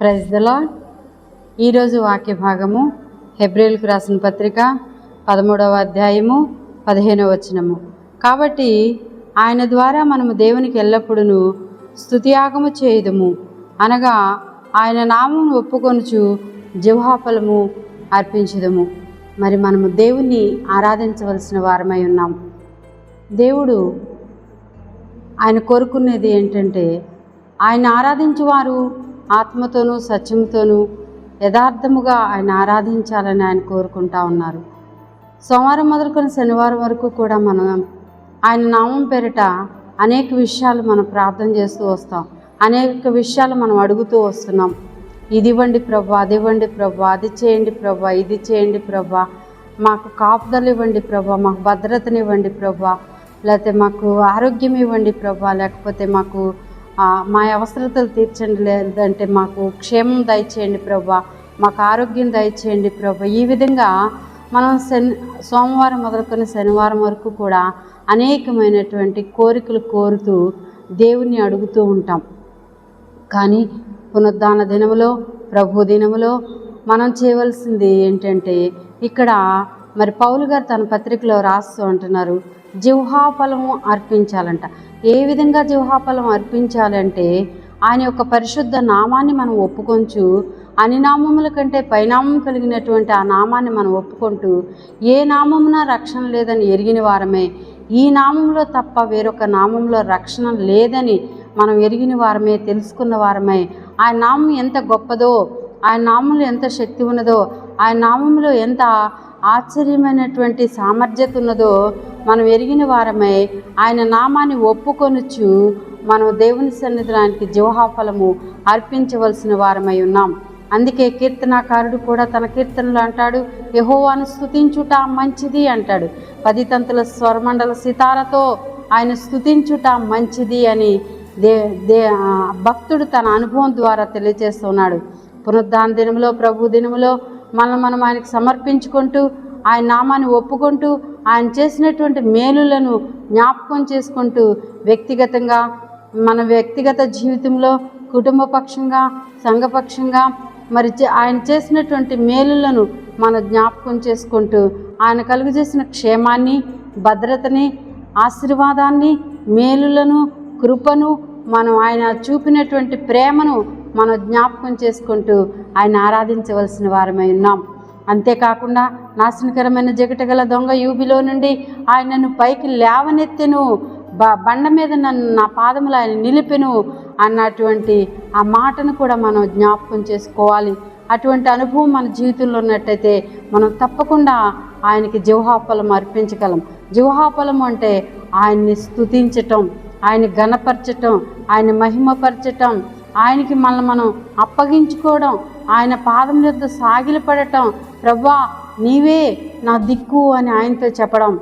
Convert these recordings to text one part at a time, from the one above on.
Praise ఈరోజు వాక్య భాగము హెబ్రిల్కు రాసిన పత్రిక పదమూడవ అధ్యాయము పదిహేనవ వచనము. కాబట్టి ఆయన ద్వారా మనము దేవునికి ఎల్లప్పుడూ స్తుతియాగము చేయుదము. అనగా ఆయన నామం ఒప్పుకొనుచు జీవాఫలము అర్పించుదము. మరి మనము దేవుణ్ణి ఆరాధించవలసిన వారమై ఉన్నాం. దేవుడు ఆయన కోరుకునేది ఏంటంటే ఆయన ఆరాధించేవారు ఆత్మతోనూ సత్యంతోనూ యథార్థముగా ఆయన ఆరాధించాలని ఆయన కోరుకుంటా ఉన్నారు. సోమవారం మొదలుకొని శనివారం వరకు కూడా మనం ఆయన నామం పేరిట అనేక విషయాలు మనం ప్రార్థన చేస్తూ వస్తాం. అనేక విషయాలు మనం అడుగుతూ వస్తున్నాం. ఇది ఇవ్వండి ప్రభా అది ఇవ్వండి ప్రభా అది చేయండి ప్రభా ఇది చేయండి ప్రభా మాకు కాపుదలు ఇవ్వండి ప్రభా మాకు భద్రతనివ్వండి ప్రభా లేకపోతే మాకు ఆరోగ్యం ఇవ్వండి ప్రభా లేకపోతే మాకు మా అవసరతలు తీర్చండి లేదంటే మాకు క్షేమం దయచేయండి ప్రభా మాకు ఆరోగ్యం దయచేయండి ప్రభా. ఈ విధంగా మనం శని సోమవారం మొదలుకొని శనివారం వరకు కూడా అనేకమైనటువంటి కోరికలు కోరుతూ దేవుణ్ణి అడుగుతూ ఉంటాం. కానీ పునరుద్ధాన దినములో ప్రభు దినములో మనం చేయవలసింది ఏంటంటే ఇక్కడ మరి పౌలు గారు తన పత్రికలో రాస్తూ అంటున్నారు జిహ్వాఫలము అర్పించాలంట. ఏ విధంగా జిహ్వాఫలం అర్పించాలంటే ఆయన యొక్క పరిశుద్ధ నామాన్ని మనం ఒప్పుకొంచు అన్ని నామముల కంటే పైనామం కలిగినటువంటి ఆ నామాన్ని మనం ఒప్పుకుంటూ ఏ నామమున రక్షణ లేదని ఎరిగిన వారమే ఈ నామంలో తప్ప వేరొక నామంలో రక్షణ లేదని మనం ఎరిగిన వారమే తెలుసుకున్న వారమే. ఆయన నామం ఎంత గొప్పదో ఆయన నామంలో ఎంత శక్తి ఉన్నదో ఆయన నామంలో ఎంత ఆశ్చర్యమైనటువంటి సామర్థ్యత ఉన్నదో మనం ఎరిగిన వారమై. ఆయన నామాన్ని ఒప్పుకొనుచు మనం దేవుని సన్నిధానికి జీవహాఫలము అర్పించవలసిన వారమై ఉన్నాం. అందుకే కీర్తనాకారుడు కూడా తన కీర్తనలు అంటాడు యహోవాను స్తుతించుట మంచిది అంటాడు. పది తంతుల స్వరమండల సితారతో ఆయన స్తుతించుట మంచిది అని దే దే భక్తుడు తన అనుభవం ద్వారా తెలియజేస్తున్నాడు. పునరుద్ధాన దినములో ప్రభు దినములో మనం మనం ఆయనకు సమర్పించుకుంటూ ఆయన నామాన్ని ఒప్పుకుంటూ ఆయన చేసినటువంటి మేలులను జ్ఞాపకం చేసుకుంటూ వ్యక్తిగతంగా మన వ్యక్తిగత జీవితంలో కుటుంబ పక్షంగా సంఘపక్షంగా మరి ఆయన చేసినటువంటి మేలులను మన జ్ఞాపకం చేసుకుంటూ ఆయన కలుగు చేసిన క్షేమాన్ని భద్రతని ఆశీర్వాదాన్ని మేలులను కృపను మనం ఆయన చూపినటువంటి ప్రేమను మనం జ్ఞాపకం చేసుకుంటూ ఆయన ఆరాధించవలసిన వారమై ఉన్నాం. అంతేకాకుండా నాశనకరమైన జగటగల దొంగ యూబిలో నుండి ఆయనను పైకి లేవనెత్తెను. బ బండ మీద నన్ను నా పాదములు ఆయన నిలిపెను అన్నటువంటి ఆ మాటను కూడా మనం జ్ఞాపకం చేసుకోవాలి. అటువంటి అనుభవం మన జీవితంలో ఉన్నట్టయితే మనం తప్పకుండా ఆయనకి జీవహాఫలం అర్పించగలం. జీవహాఫలం అంటే ఆయన్ని స్తుతించటం ఆయన ఘనపరచటం ఆయన మహిమపరచటం ఆయనకి మనల్ని మనం అప్పగించుకోవడం ఆయన పాదం యొద్ద సాగిలపడటం ప్రభా నీవే నా దిక్కు అని ఆయనతో చెప్పడం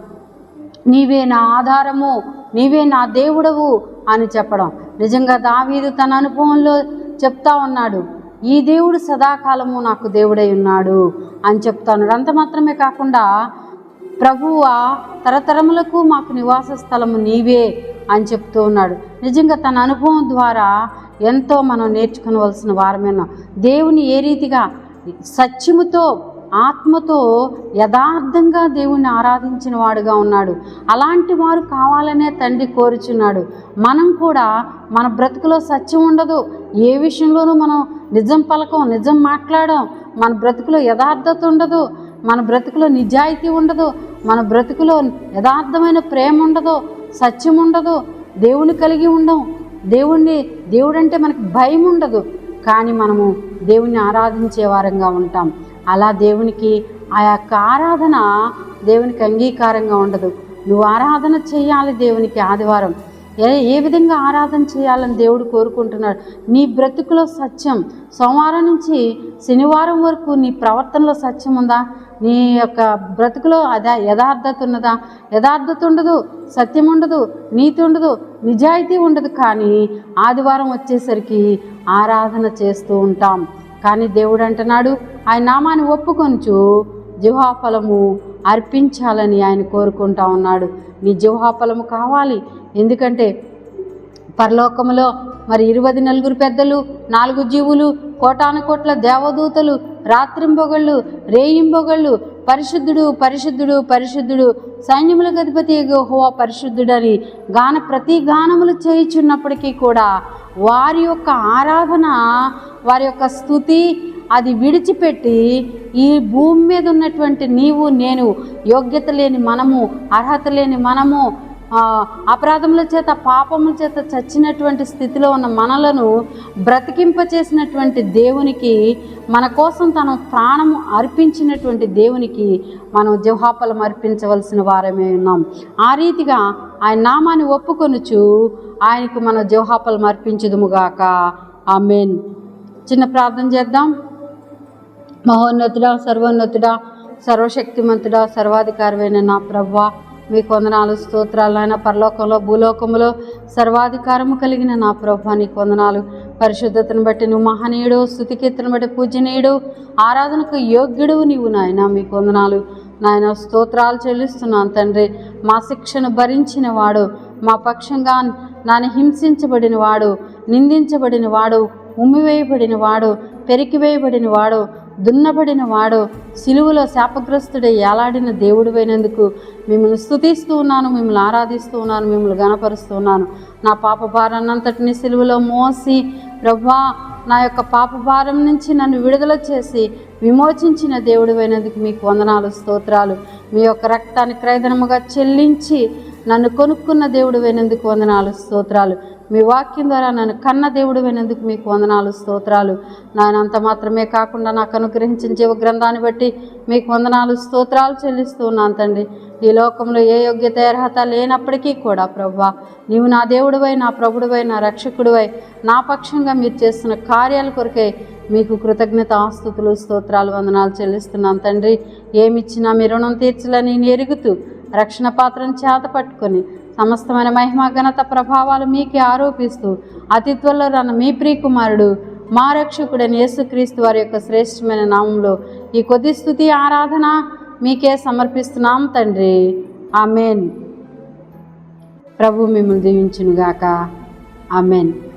నీవే నా ఆధారము నీవే నా దేవుడవు అని చెప్పడం. నిజంగా దావీదు తన అనుభవంలో చెప్తా ఉన్నాడు ఈ దేవుడు సదాకాలము నాకు దేవుడై ఉన్నాడు అని చెప్తాను అంత మాత్రమే కాకుండా ప్రభువా తరతరములకు మాకు నివాస స్థలము నీవే అని చెప్తూ ఉన్నాడు. నిజంగా తన అనుభవం ద్వారా ఎంతో మనం నేర్చుకునవలసిన వారమేనా దేవుని ఏ రీతిగా సత్యముతో ఆత్మతో యథార్థంగా దేవుణ్ణి ఆరాధించిన వాడుగా ఉన్నాడు. అలాంటి వారు కావాలనే తండ్రి కోరుచున్నాడు. మనం కూడా మన బ్రతుకులో సత్యం ఉండదు. ఏ విషయంలోనూ మనం నిజం పలకం నిజం మాట్లాడం. మన బ్రతుకులో యథార్థత ఉండదు. మన బ్రతుకులో నిజాయితీ ఉండదు. మన బ్రతుకులో యథార్థమైన ప్రేమ ఉండదు. సత్యం ఉండదు. దేవుని కలిగి ఉండం. దేవుణ్ణి దేవుడంటే మనకి భయం ఉండదు. కానీ మనము దేవుణ్ణి ఆరాధించే వారంగా ఉంటాం. అలా దేవునికి ఆ యొక్క ఆరాధన దేవునికి అంగీకారంగా ఉండదు. నువ్వు ఆరాధన చేయాలి దేవునికి ఆదివారం. ఏ ఏ విధంగా ఆరాధన చేయాలని దేవుడు కోరుకుంటున్నాడు? నీ బ్రతుకులో సత్యం. సోమవారం నుంచి శనివారం వరకు నీ ప్రవర్తనలో సత్యం ఉందా? నీ యొక్క బ్రతుకులో అదా యథార్థత ఉన్నదా? యథార్థత ఉండదు సత్యం ఉండదు నీతి ఉండదు. నిజాయితీ ఉండదు కానీ ఆదివారం వచ్చేసరికి ఆరాధన చేస్తూ ఉంటాం. కానీ దేవుడు అంటున్నాడు ఆయన నామాన్ని ఒప్పుకొంచు జీవాఫలము అర్పించాలని ఆయన కోరుకుంటా ఉన్నాడు. నీ జీవాఫలము కావాలి. ఎందుకంటే పరలోకములో మరి ఇరవై నలుగురు పెద్దలు నాలుగు జీవులు కోటాను కోట్ల దేవదూతలు రాత్రింబొగళ్ళు రేయింబొగళ్ళు పరిశుద్ధుడు పరిశుద్ధుడు పరిశుద్ధుడు. సైన్యములకు అధిపతి హోవా పరిశుద్ధుడని గాన ప్రతి గానములు చేయుచున్నప్పటికీ కూడా వారి యొక్క ఆరాధన వారి యొక్క స్థుతి అది విడిచిపెట్టి ఈ భూమి మీద ఉన్నటువంటి నీవు నేను యోగ్యత లేని మనము అర్హత లేని మనము అపరాధముల చేత పాపముల చేత చచ్చినటువంటి స్థితిలో ఉన్న మనలను బ్రతికింపచేసినటువంటి దేవునికి మన కోసం తన ప్రాణము అర్పించినటువంటి దేవునికి మనం జవహాపలం అర్పించవలసిన వారమే ఉన్నాం. ఆ రీతిగా ఆయన నామాన్ని ఒప్పుకొనుచు ఆయనకు మన జవహాపలం అర్పించదుముగాక ఆమెన్. చిన్న ప్రార్థన చేద్దాం. మహోన్నతుడా సర్వోన్నతుడా సర్వశక్తిమంతుడా సర్వాధికారమైన నా ప్రభా మీ కొందనాలు స్తోత్రాలు ఆయన పరలోకంలో భూలోకంలో సర్వాధికారము కలిగిన నా ప్రభా నీ కొందనాలు పరిశుద్ధతను బట్టి నువ్వు మహనీయుడు స్థుతికీర్తను బట్టి పూజనీయుడు ఆరాధనకు యోగ్యుడు నీవు నాయన. మీ కొందనాలు నాయన స్తోత్రాలు చెల్లిస్తున్నాను తండ్రి. మా శిక్షను భరించిన వాడు మా పక్షంగా నాని హింసించబడిన వాడు నిందించబడిన వాడు ఉమ్మివేయబడిన వాడు పెరికివేయబడిన వాడు దున్నబడిన వాడు సిలువలో శాపగ్రస్తుడే ఏలాడిన దేవుడివైనందుకు మిమ్మల్ని స్థుతిస్తూ ఉన్నాను మిమ్మల్ని ఆరాధిస్తూ ఉన్నాను మిమ్మల్ని గణపరుస్తూ ఉన్నాను. నా పాప భారాన్నంతటిని సిలువలో మోసి ప్రభా నా యొక్క పాప భారం నుంచి నన్ను విడుదల చేసి విమోచించిన దేవుడివైనందుకు మీకు వందనాలు స్తోత్రాలు. మీ యొక్క రక్తాన్ని క్రైదనముగా చెల్లించి నన్ను కొనుక్కున్న దేవుడు వినందుకు వందనాలు స్తోత్రాలు. మీ వాక్యం ద్వారా నన్ను కన్న దేవుడు వినేందుకు మీకు వందనాలు స్తోత్రాలు. నాయన అంత మాత్రమే కాకుండా నాకు అనుగ్రహించిన జీవ గ్రంథాన్ని బట్టి మీకు వందనాలు స్తోత్రాలు చెల్లిస్తూ ఉన్నాను తండ్రి. ఈ లోకంలో ఏ యోగ్యత అర్హత లేనప్పటికీ కూడా ప్రభా నీవు నా దేవుడివై నా ప్రభుడివై నా రక్షకుడివై నా పక్షంగా మీరు చేస్తున్న కార్యాల కొరకై మీకు కృతజ్ఞత ఆస్తుతులు స్తోత్రాలు వందనాలు చెల్లిస్తున్నాను తండ్రి. ఏమిచ్చినా మీ రుణం తీర్చలని ఎరుగుతూ రక్షణ పాత్రను చేత పట్టుకొని సమస్తమైన మహిమ ఘనత ప్రభావాలు మీకే ఆరోపిస్తూ అతి త్వరలో మీ ప్రియకుమారుడు మా రక్షకుడైన యేసుక్రీస్తు వారి యొక్క శ్రేష్టమైన నామంలో ఈ కొద్ది స్థుతి ఆరాధన మీకే సమర్పిస్తున్నాం తండ్రి. ఆమెన్. ప్రభు మిమ్మల్ని దీవించునుగాక. ఆమెన్.